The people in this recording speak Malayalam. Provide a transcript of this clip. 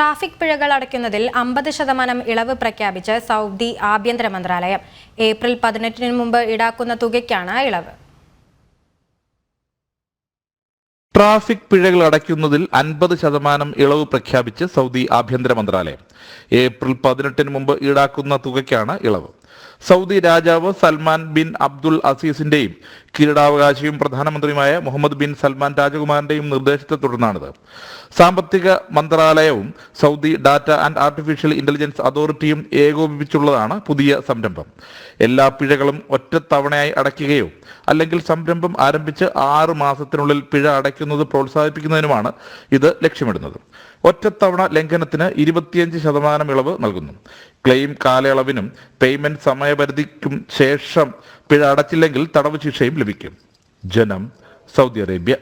ട്രാഫിക് പിഴകൾ അടയ്ക്കുന്നതിൽ അമ്പത് ശതമാനം ഇളവ് പ്രഖ്യാപിച്ച് സൗദി ആഭ്യന്തര മന്ത്രാലയം. ഏപ്രിൽ പതിനെട്ടിന് മുമ്പ് ഈടാക്കുന്ന തുകയ്ക്കാണ് ഇളവ്. ട്രാഫിക് പിഴകൾ അടയ്ക്കുന്നതിൽ അൻപത് ശതമാനം ഇളവ് പ്രഖ്യാപിച്ച് സൗദി ആഭ്യന്തര മന്ത്രാലയം. ഏപ്രിൽ പതിനെട്ടിന് മുമ്പ് ഈടാക്കുന്ന തുകയ്ക്കാണ് ഇളവ്. സൗദി രാജാവ് സൽമാൻ ബിൻ അബ്ദുൽ അസീസിന്റെയും കിരീടാവകാശിയും പ്രധാനമന്ത്രിയുമായ മുഹമ്മദ് ബിൻ സൽമാൻ രാജകുമാരന്റെയും നിർദ്ദേശത്തെ തുടർന്നാണിത്. സാമ്പത്തിക മന്ത്രാലയവും Saudi data and artificial intelligence അതോറിറ്റിയും ഏകോപിപ്പിച്ചുള്ളതാണ് പുതിയ സംരംഭം. എല്ലാ പിഴകളും ഒറ്റത്തവണയായി അടയ്ക്കുകയോ അല്ലെങ്കിൽ സംരംഭം ആരംഭിച്ച് ആറ് മാസത്തിനുള്ളിൽ പിഴ അടയ്ക്കുന്നത് പ്രോത്സാഹിപ്പിക്കുന്നതിനുമാണ് ഇത് ലക്ഷ്യമിടുന്നത്. ഒറ്റത്തവണ ലംഘനത്തിന് ഇരുപത്തിയഞ്ച് ശതമാനം ഇളവ് നൽകുന്നു. ക്ലെയിം കാലയളവിനും പേയ്മെന്റ് സമയപരിധിക്കും ശേഷം പിഴ അടച്ചില്ലെങ്കിൽ തടവ് ശിക്ഷയും ലഭിക്കും. ജനം സൗദി അറേബ്യ.